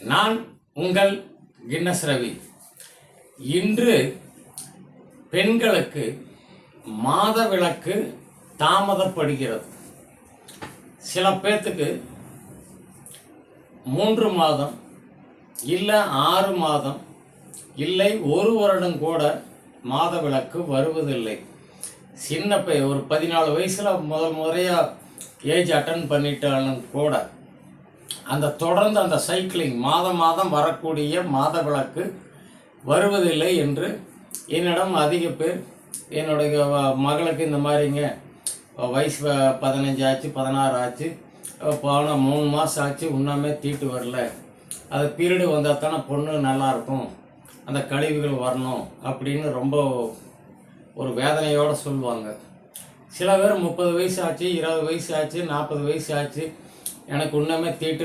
நான் உங்கள் கின்னஸ் ரவி. இன்று பெண்களுக்கு மாத விளக்கு தாமதப்படுகிறது. சில பேர்த்துக்கு மூன்று மாதம் இல்லை ஆறு மாதம் இல்லை ஒரு வருடம் கூட மாத விளக்கு வருவதில்லை. சின்ன பை ஒரு பதினாலு வயசில் முதல் முறையாக ஏஜ் அட்டன் பண்ணிட்டாலும் கூட அந்த தொடர்ந்து அந்த சைக்கிளிங் மாதம் மாதம் வரக்கூடிய மாத விளக்கு வருவதில்லை என்று என்னிடம் அதிக பேர் என்னுடைய மகளுக்கு இந்த மாதிரிங்க. வயசு பதினஞ்சு ஆச்சு பதினாறு ஆச்சு. போன மூணு மாதம் ஆச்சு இன்னுமே தீட்டு வரல. அது பீரியடு வந்தால் தானே பொண்ணு நல்லாயிருக்கும் அந்த கழிவுகள் வரணும் அப்படின்னு ரொம்ப ஒரு வேதனையோடு சொல்லுவாங்க. சில பேர் முப்பது வயசு ஆச்சு இருபது வயசு ஆச்சு நாற்பது வயசு ஆச்சு. எனக்கு இன்னுமே தீட்டு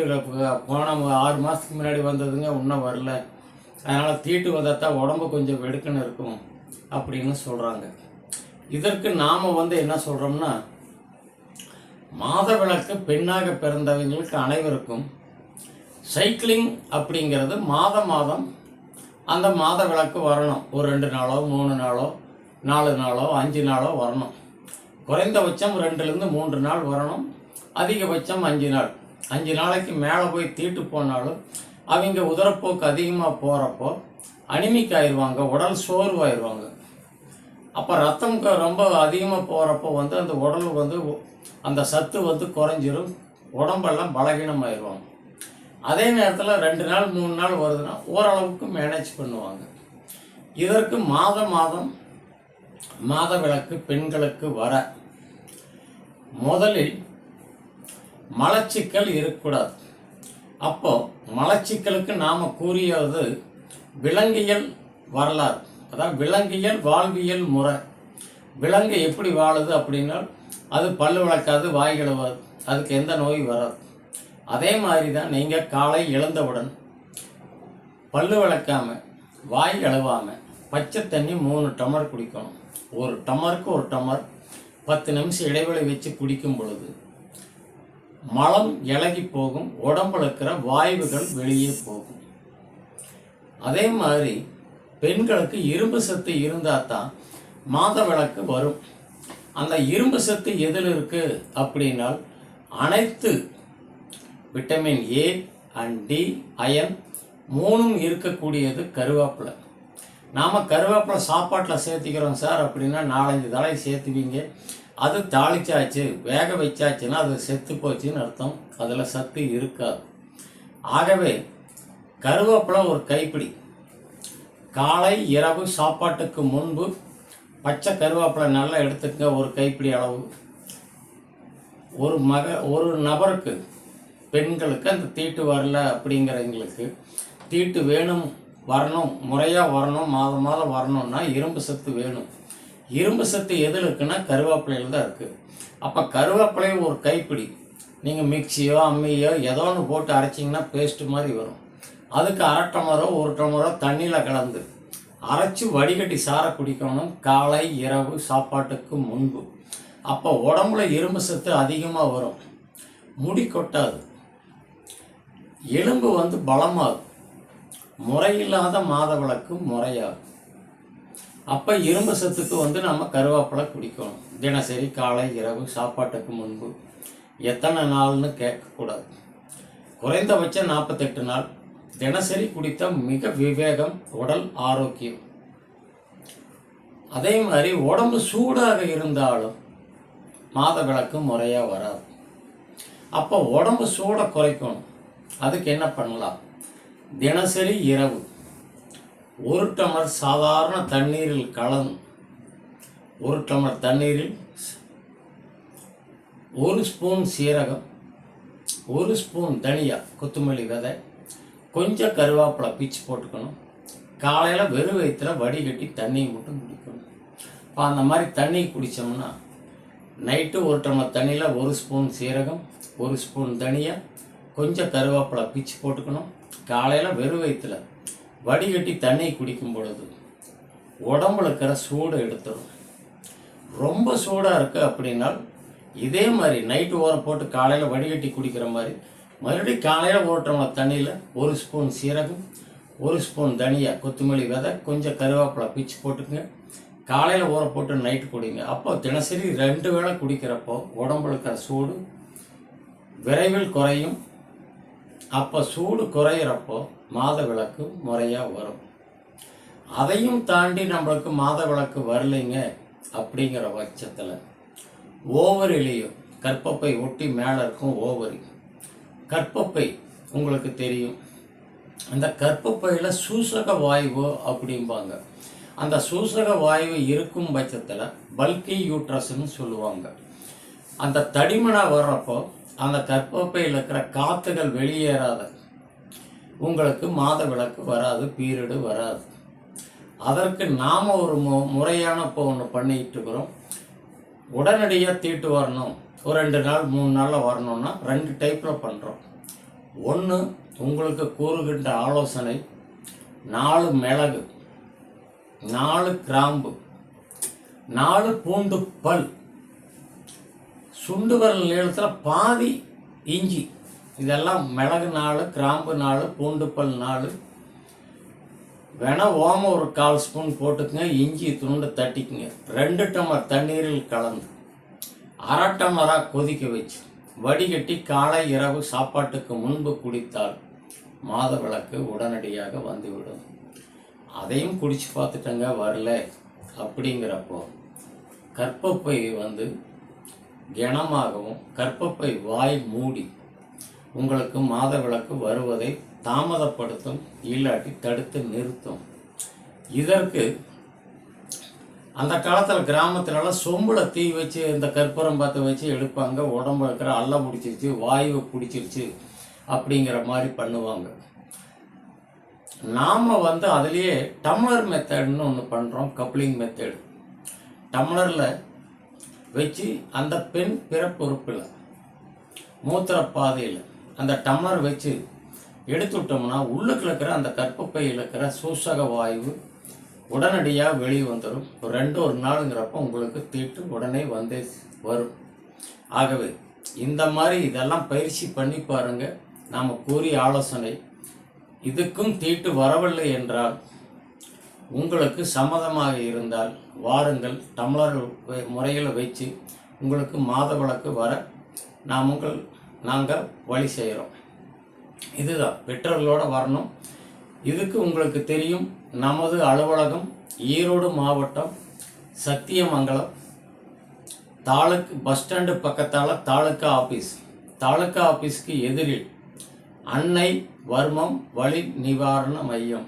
போன ஆறு மாதத்துக்கு முன்னாடி வந்ததுங்க இன்னும் வரல. அதனால் தீட்டு வந்தால் உடம்பு கொஞ்சம் வெடுக்குன்னு இருக்கும் அப்படின்னு சொல்கிறாங்க இதற்கு நாம் வந்து என்ன சொல்கிறோம்னா மாத விளக்கு பெண்ணாக பிறந்தவங்களுக்கு அனைவருக்கும் சைக்கிளிங் அப்படிங்கிறது மாத மாதம் அந்த மாத விளக்கு வரணும். ஒரு ரெண்டு நாளோ மூணு நாளோ நாலு நாளோ அஞ்சு நாளோ வரணும். குறைந்தபட்சம் ரெண்டுலேருந்து மூன்று நாள் வரணும். அதிகபட்சம் அஞ்சு நாள். அஞ்சு நாளைக்கு மேலே போய் தீட்டு போனாலும் அவங்க உதரப்போக்கு அதிகமாக போகிறப்போ அனிமிக் ஆயிடுவாங்க உடல் சோர்வாயிடுவாங்க அப்போ ரத்தம் ரொம்ப அதிகமாக போகிறப்போ வந்து அந்த உடல் வந்து அந்த சத்து வந்து குறைஞ்சிரும் உடம்பெல்லாம் பலகீனமாயிடுவாங்க அதே நேரத்தில் ரெண்டு நாள் மூணு நாள் வருதுன்னா ஓரளவுக்கு மேனேஜ் பண்ணுவாங்க. இதற்கு மாதம் மாதம் மாத விளக்கு பெண்களுக்கு வர. முதலில் மலச்சிக்கல் இருக்கக்கூடாது. அப்போ மலச்சிக்கலுக்கு நாம் கூறியது விலங்கியல் வரலாறு. அதாவது விலங்கியல் வாழ்வியல் முறை. விலங்கு எப்படி வாழுது அப்படின்னா அது பல்லு விளக்காது வாய் கழுவாது அதுக்கு எந்த நோய் வராது. அதே மாதிரி தான் நீங்கள் காலை எழுந்தவுடன் பல்லு விளக்காமல் வாய் கழுவாமல் பச்சை தண்ணி மூணு டம்ளர் குடிக்கணும். ஒரு டம்ளருக்கு ஒரு டம்ளர் பத்து நிமிஷம் இடைவெளி வச்சு குடிக்கும் பொழுது மலம் இலகி போகும் உடம்புல இருக்கிற வாயுகள் வெளியே போகும். அதே மாதிரி பெண்களுக்கு இரும்பு சத்து இருந்தால் தான் மாதவிளக்கு வரும். அந்த இரும்பு சத்து எதில் இருக்கு அப்படின்னால் அனைத்து vitamin A and D iron மூணும் இருக்கக்கூடியது கருவேப்பிலை. நாம் கருவேப்பிலை சாப்பாட்டில் சேர்த்திக்கிறோம் சார் அப்படின்னா நாலஞ்சு தலை சேர்த்துவீங்க. அது தாளிச்சாச்சு வேக வச்சாச்சுன்னா அது செத்து போச்சுன்னு அர்த்தம். அதில் சத்து இருக்காது. ஆகவே கருவேப்பிலை ஒரு கைப்பிடி. காலை இரவு சாப்பாட்டுக்கு முன்பு பச்சை கருவேப்பிலை நல்லா எடுத்துக்கங்க ஒரு கைப்பிடி அளவு. ஒரு மக ஒரு நபருக்கு பெண்களுக்கு அந்த தீட்டு வரல அப்படிங்கிறவங்களுக்கு தீட்டு வேணும் வரணும் முறையாக வரணும் மாதம் மாதம் வரணும்னா இரும்பு சத்து வேணும். இரும்பு சத்து எதில் இருக்குன்னா கருவேப்பிலையில் தான் இருக்குது அப்போ கருவேப்பிலை ஒரு கைப்பிடி. நீங்கள் மிக்சியோ அம்மியோ ஏதோ ஒன்று போட்டு அரைச்சிங்கன்னா பேஸ்ட்டு மாதிரி வரும். அதுக்கு அரை டமரோ ஒரு டமரோ தண்ணியில் கலந்து அரைச்சி வடிகட்டி சாரை குடிக்கணும் காலை இரவு சாப்பாட்டுக்கு முன்பு. அப்போ உடம்புல இரும்பு சத்து அதிகமாக வரும். முடி கொட்டாது. எலும்பு வந்து பலமாகும். முறையில்லாத மாதவிளக்கு முறையாகும். அப்போ இரும்பு சத்துக்கு வந்து நம்ம கருவேப்பிலை குடிக்கணும். தினசரி காலை இரவு சாப்பாட்டுக்கு முன்பு. எத்தனை நாள்னு கேட்கக்கூடாது. குறைந்தபட்சம் நாற்பத்தெட்டு நாள். தினசரி குடித்த மிக விவேகம் உடல் ஆரோக்கியம். அதே மாதிரி உடம்பு சூடாக இருந்தாலும் மாதவிளக்கு முறையாக வராது. அப்போ உடம்பு சூடை குறைக்கணும். அதுக்கு என்ன பண்ணலாம்? தினசரி இரவு. ஒரு டம்ளர் சாதாரண தண்ணீரில் கலந்து ஒரு டம்ளர் தண்ணீரில் ஒரு ஸ்பூன் சீரகம் ஒரு ஸ்பூன் தனியா கொத்தமல்லி விதை கொஞ்சம் கருவேப்பிலை பிச்சு போட்டுக்கணும். காலையில் வெறும் வயிற்றில் வடிகட்டி தண்ணியை மட்டும் குடிக்கணும். இப்போ அந்த மாதிரி தண்ணி குடித்தோம்னா நைட்டு ஒரு டம்ளர் தண்ணியில் ஒரு ஸ்பூன் சீரகம் ஒரு ஸ்பூன் தனியா கொஞ்சம் கருவேப்பிலை பிச்சு போட்டுக்கணும். காலையில் வெறும் வயிற்றில் வடிகட்டி தண்ணி குடிக்கும் பொழுது உடம்புல இருக்கிற சூடு எடுத்துடும் ரொம்ப சூடாக இருக்குது அப்படின்னா இதே மாதிரி நைட்டு ஓரம் போட்டு காலையில் வடிகட்டி குடிக்கிற மாதிரி மறுபடியும் காலையில் ஒரு டம்ளர் தண்ணியில் ஒரு ஸ்பூன் சீரகம் ஒரு ஸ்பூன் தனியா கொத்தமல்லி விதை கொஞ்சம் கருவேப்பிலை பிச்சு போட்டுக்குங்க. காலையில் ஊற போட்டு நைட்டு குடிங்க. அப்போ தினசரி ரெண்டு வேளை குடிக்கிறப்போ உடம்புல இருக்கிற சூடு விரைவில் குறையும். அப்போ சூடு குறையிறப்போ மாத விளக்கு முறையாக வரும். அதையும் தாண்டி நம்மளுக்கு மாத விளக்கு வரலைங்க அப்படிங்கிற பட்சத்தில் ஓவரிலையும் கற்பப்பை ஒட்டி மேலே இருக்கும் ஓவரி. கற்பப்பை உங்களுக்கு தெரியும். அந்த கற்பப்பையில் சூசக வாயு அப்படிம்பாங்க. அந்த சூசக வாயு இருக்கும் பட்சத்தில் பல்கி யூட்ரஸ்ன்னு சொல்லுவாங்க. அந்த தடிமனாக வர்றப்போ அந்த கற்பப்பையில் இருக்கிற காற்றுகள் வெளியேறாத உங்களுக்கு மாத விளக்கு வராது பீரியடு வராது. அதற்கு நாம் ஒரு மு முறையான இப்போ ஒன்று பண்ணிக்கிட்டு இருக்கிறோம். உடனடியாக தீட்டு வரணும். ஒரு ரெண்டு நாள் மூணு நாளில் வரணும்னா ரெண்டு டைப்பில் பண்ணுறோம் ஒன்று உங்களுக்கு கூறுகின்ற ஆலோசனை. நாலு மிளகு. நாலு கிராம்பு. நாலு பூண்டு பல். சுண்டு விரல் நீளத்தில் பாதி இஞ்சி. இதெல்லாம் மிளகு நாள் கிராம்பு நாள் பூண்டுப்பல் நாள் வேணால் ஓமம் ஒரு கால் ஸ்பூன் போட்டுக்குங்க இஞ்சி துண்டு தட்டிக்குங்க. ரெண்டு டம்ளர் தண்ணீரில் கலந்து. அரை டம்ளராக கொதிக்க வச்சு. வடிகட்டி காலை இரவு சாப்பாட்டுக்கு முன்பு குடித்தால் மாதவிளக்கு உடனடியாக வந்துவிடும். அதையும் குடிச்சு பார்த்துட்டங்க வரல அப்படிங்கிறப்போ கற்பப்பை வந்து கனமாகவும் கற்பப்பை வாய் மூடி உங்களுக்கு மாத விளக்கு வருவதை தாமதப்படுத்தும் இல்லாட்டி தடுத்து நிறுத்தும். இதற்கு அந்த காலத்தில் கிராமத்துலலாம் சொம்புல தீ வச்சு இந்த கற்பூரம் பார்த்து வச்சு எடுப்பாங்க. உடம்பு இருக்கிற அல்ல பிடிச்சிருச்சு வாயுவை பிடிச்சிருச்சு அப்படிங்கிற மாதிரி பண்ணுவாங்க. நாம் வந்து அதுலேயே டம்ளர் மெத்தட்னு ஒன்று பண்ணுறோம் கப்ளிங் மெத்தடு. டம்ளரில் வச்சு அந்த பெண் பிறப்புறுப்பில் மூத்திர பாதையில் அந்த டம்ளர் வச்சு எடுத்து விட்டோம்னா உள்ளுக்கு இருக்கிற அந்த கற்பப்பையில் இருக்கிற சூசக வாயு உடனடியாக வெளியே வந்துடும் ஒரு ரெண்டு ஒரு நாளுங்கிறப்போ உங்களுக்கு தீட்டு உடனே வந்தே வரும். ஆகவே இந்த மாதிரி இதெல்லாம் பயிற்சி பண்ணி பாருங்க. நாம் கூறிய ஆலோசனை இதுக்கும் தீட்டு வரவில்லை என்றால் உங்களுக்கு சம்மதமாக இருந்தால் வாருங்கள். டம்ளர் முறையில் வச்சு உங்களுக்கு மாத விளக்கு வர நாம் உங்கள் நாங்கள் வழி செய்கிறோம். இதுதான். பெற்றோர்களோட வரணும். இதுக்கு உங்களுக்கு தெரியும். நமது அலுவலகம் ஈரோடு மாவட்டம் சத்தியமங்கலம் தாலுக்கு பஸ் ஸ்டாண்டு பக்கத்தால் தாலுக்கா ஆஃபீஸ் தாலுக்கா ஆஃபீஸ்க்கு எதிரில் அன்னை வர்மம் வழி நிவாரண மையம்.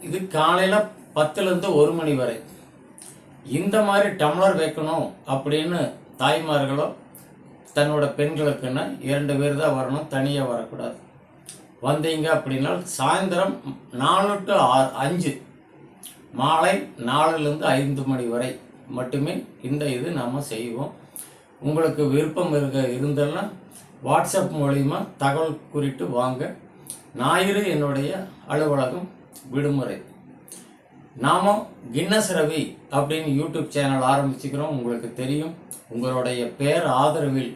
இது காலையில் பத்துலேருந்து ஒரு மணி வரை. இந்த மாதிரி டம்ளர் வைக்கணும் அப்படின்னு தாய்மார்களோ தன்னோட பெண்களுக்குன்னா இரண்டு பேர் தான் வரணும் தனியாக வரக்கூடாது. வந்தீங்க அப்படின்னா சாயந்தரம் நாலு டு ஆறு அஞ்சு. மாலை நாலுலேருந்து ஐந்து மணி வரை மட்டுமே இந்த இது நாம் செய்வோம். உங்களுக்கு விருப்பம் இருக்க இருந்தெல்லாம் வாட்ஸ்அப் மூலிமா தகவல் குறித்து வாங்க. ஞாயிறு என்னுடைய அலுவலகம் விடுமுறை. நாமும் கின்னஸ் ரவி அப்படின்னு யூடியூப் சேனல் ஆரம்பிச்சுக்கிறோம். உங்களுக்கு தெரியும். உங்களுடைய பேர் ஆதரவில்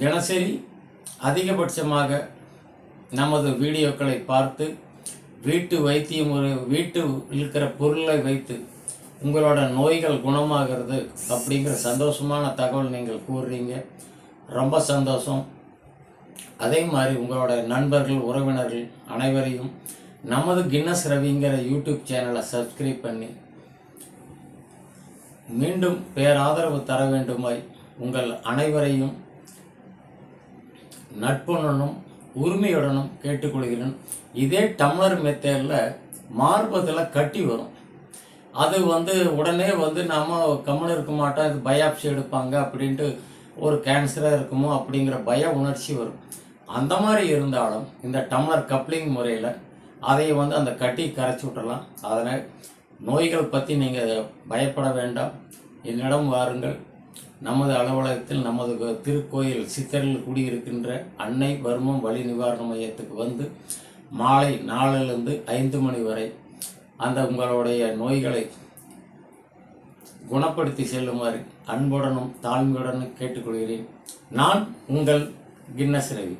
தினசரி அதிகபட்சமாக நமது வீடியோக்களை பார்த்து வீட்டு வைத்தியம் ஒரு வீட்டு இருக்கிற பொருளை வைத்து உங்களோட நோய்கள் குணமாகிறது அப்படிங்கிற சந்தோஷமான தகவல் நீங்கள் கூறுறீங்க. ரொம்ப சந்தோஷம். அதே மாதிரி உங்களோட நண்பர்கள் உறவினர்கள் அனைவரையும் நமது கின்னஸ் ரவிங்கிற யூடியூப் சேனலை சப்ஸ்கிரைப் பண்ணி மீண்டும் பேராதரவு தர வேண்டுமாய் உங்கள் அனைவரையும் நட்புடனும் உரிமையுடனும் கேட்டுக்கொள்கிறேன். இதே டம்ளர் மெத்தேடில் மார்பத்தில் கட்டி வரும். அது வந்து உடனே வந்து நாம் கம்மல் இருக்க மாட்டோம் இது பயாப்சி எடுப்பாங்க அப்படின்ட்டு ஒரு கேன்சராக இருக்குமோ அப்படிங்கிற பய உணர்ச்சி வரும். அந்த மாதிரி இருந்தாலும் இந்த டம்ளர் கப்ளிங் முறையில் அதை வந்து அந்த கட்டி கரைச்சி விட்டுடலாம் அதனால் நோய்கள் பற்றி நீங்கள் பயப்பட வேண்டாம். என்னிடம் வாருங்கள். நமது அலுவலகத்தில் நமது திருக்கோயில் சித்தரில் குடியிருக்கின்ற அன்னை வர்மம் வலி நிவாரண மையத்துக்கு வந்து மாலை நாலிலிருந்து ஐந்து மணி வரை அந்த உங்களுடைய நோய்களை குணப்படுத்தி செல்லுமாறு அன்புடனும் தாழ்மையுடனும் கேட்டுக்கொள்கிறேன். நான் உங்கள் கின்னஸ் ரவி.